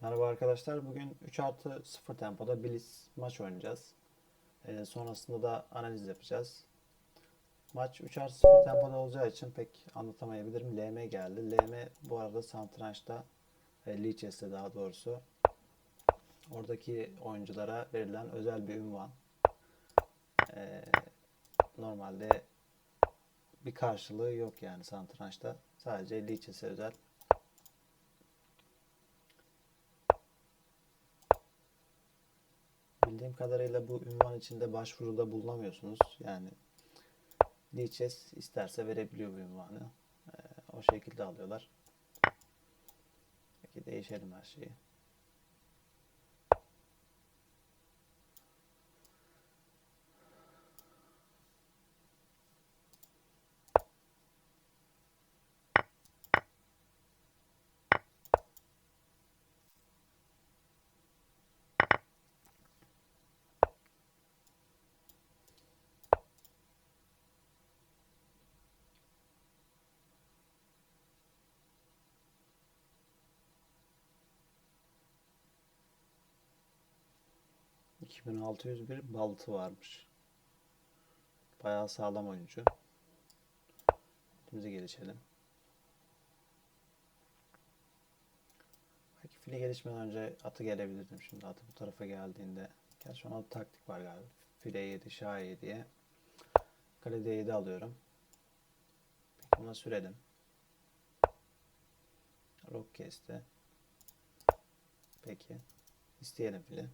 Merhaba arkadaşlar. Bugün 3 artı 0 tempoda Blitz maç oynayacağız. Ee, sonrasında da analiz yapacağız. Maç 3 artı 0 tempoda olacağı için pek anlatamayabilirim. LM geldi. LM bu arada Santranç'ta, e, Lichess'te daha doğrusu oradaki oyunculara verilen özel bir ünvan. Ee, normalde bir karşılığı yok yani Santranç'ta. Sadece Lichess'e özel Bildiğim kadarıyla bu ünvan içinde başvuruda bulunamıyorsunuz. Yani Lichess isterse verebiliyor bu ünvanı. Ee, o şekilde alıyorlar. Peki değişelim her şeyi. Bir baltı varmış. Bayağı sağlam oyuncu. Şimdi gelişelim. Belki fili gelişmeden önce atı gelebilirdim. Şimdi atı bu tarafa geldiğinde. Gerçi ona taktik var galiba. File 7, şah 7'ye. Kalede 7 alıyorum. Peki buna sürelim. Rok kesti. Peki. İsteyelim fili.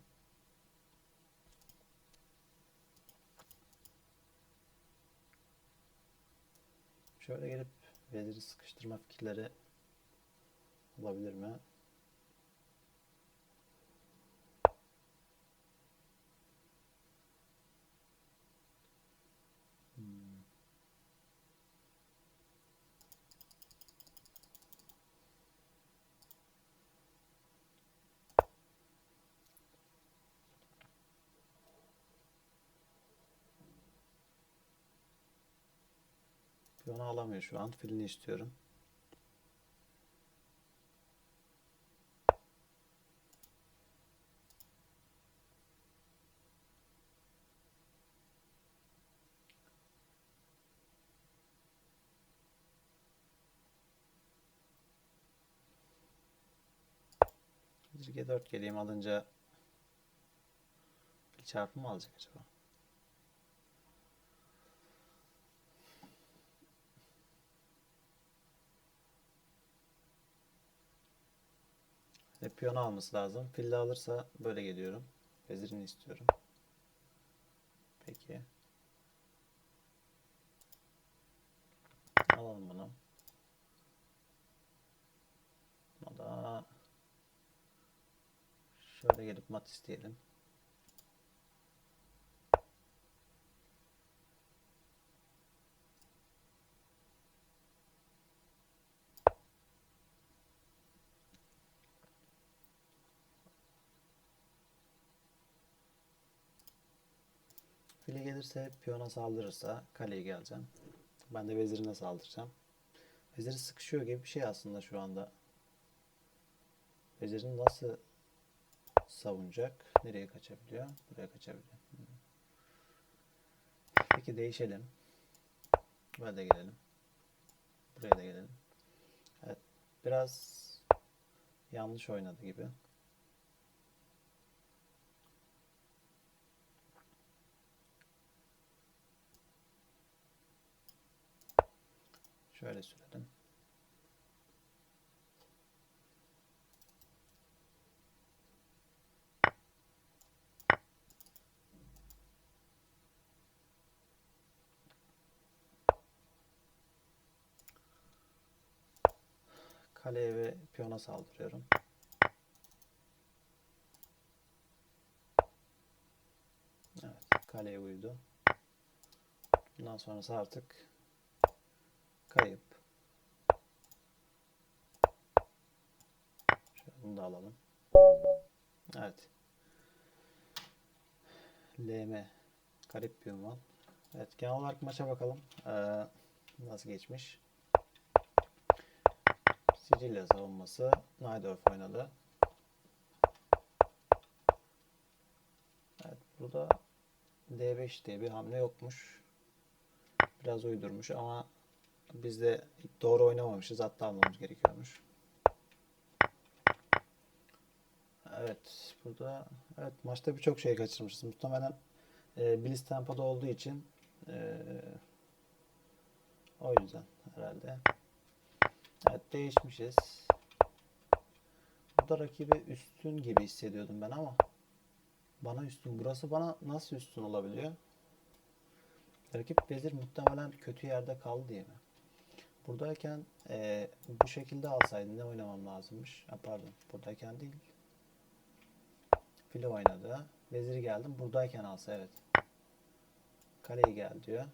Şöyle gelip veziri sıkıştırma fikirleri olabilir mi? Piyonu alamıyor şu an. Filini istiyorum. G4 geleyim alınca bir çarpı mı alacak acaba? Ve piyonu alması lazım. Fille alırsa böyle geliyorum. Vezirini istiyorum. Peki. Alalım bunu. Buna da şöyle gelip mat isteyelim. File gelirse piyona saldırırsa kaleye geleceğim. Ben de vezirine saldıracağım. Veziri sıkışıyor gibi bir şey aslında şu anda. Vezirini nasıl savunacak? Nereye kaçabiliyor? Buraya kaçabiliyor. Hmm. Peki değişelim. Böyle de gelelim. Buraya da gelelim. Evet. Biraz yanlış oynadı gibi. Şöyle sürelim. Kaleye ve piyona saldırıyorum. Evet, kaleye uydu. Bundan sonrası artık kayıp. Şunu da alalım. Evet. LM. Garip bir ünvan. Evet genel olarak maça bakalım. Ee, nasıl geçmiş? Sicilya savunması Najdorf oynadı. Evet burada D5 diye bir hamle yokmuş. Biraz uydurmuş ama biz de doğru oynamamışız. Hatta almamız gerekiyormuş. Evet, burada evet maçta birçok şey kaçırmışız. Muhtemelen e, Bliss tempoda olduğu için e, o yüzden herhalde. Evet değişmişiz. Burada rakibi üstün gibi hissediyordum ben ama bana üstün. Burası bana nasıl üstün olabiliyor? Rakip vezir muhtemelen kötü yerde kaldı diye mi? Buradayken e, bu şekilde alsaydı ne oynamam lazımmış? Ha, pardon, buradayken değil. File oynadı. Veziri geldim. Buradayken alsa evet. Kaleyi gel diyor.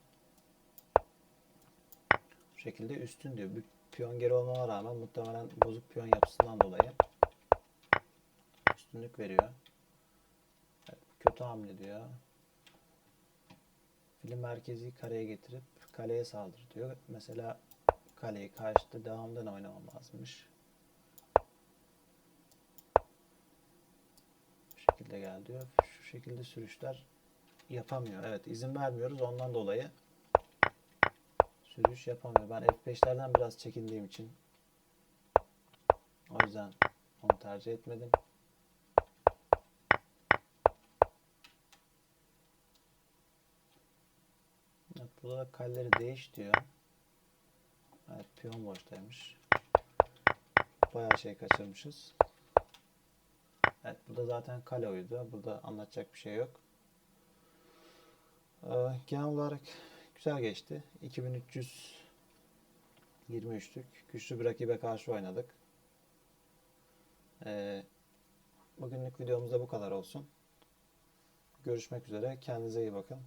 Bu şekilde üstün diyor. Bir piyon geri olmama rağmen muhtemelen bozuk piyon yapısından dolayı üstünlük veriyor. Evet, kötü hamle diyor. Fili merkezi kareye getirip kaleye saldır diyor. Mesela kaleyi karşıda devamda ne oynamam lazımmış. Bu şekilde gel diyor. Şu şekilde sürüşler yapamıyor. Evet izin vermiyoruz ondan dolayı sürüş yapamıyor. Ben F5'lerden biraz çekindiğim için o yüzden onu tercih etmedim. Burada da kaleleri değiş diyor. Evet, piyon boştaymış. Bayağı şey kaçırmışız. Evet, burada zaten kale oydu. Burada anlatacak bir şey yok. Ee, genel olarak güzel geçti. 2323'lük güçlü bir rakibe karşı oynadık. Ee, bugünlük videomuzda bu kadar olsun. Görüşmek üzere. Kendinize iyi bakın.